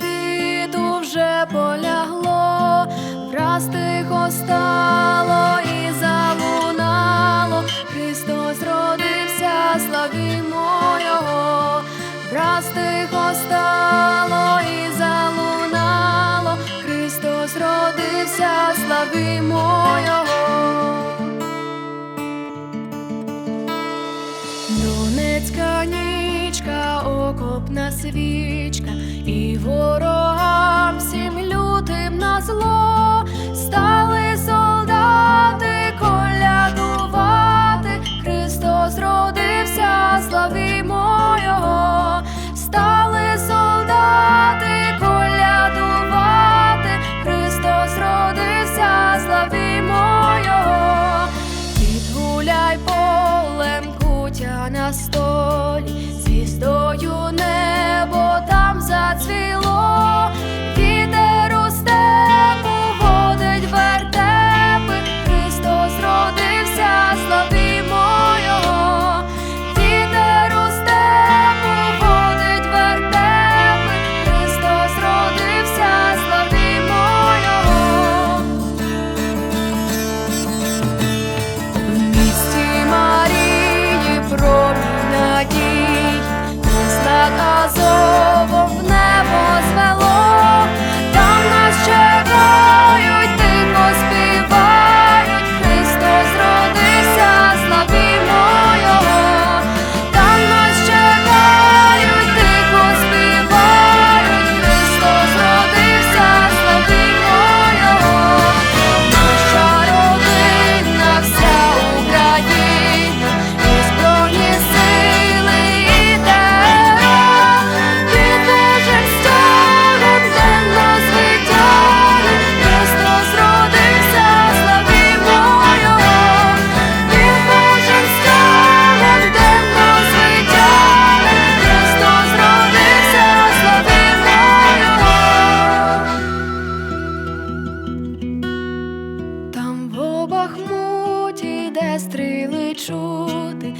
цвіту вже полягло, враз тихо стало і залунало, Христос родився, славімо Його, враз тихо стало і залунало, Христос родився, славімо окопна свічка, і ворогам всім лютим на зло. чути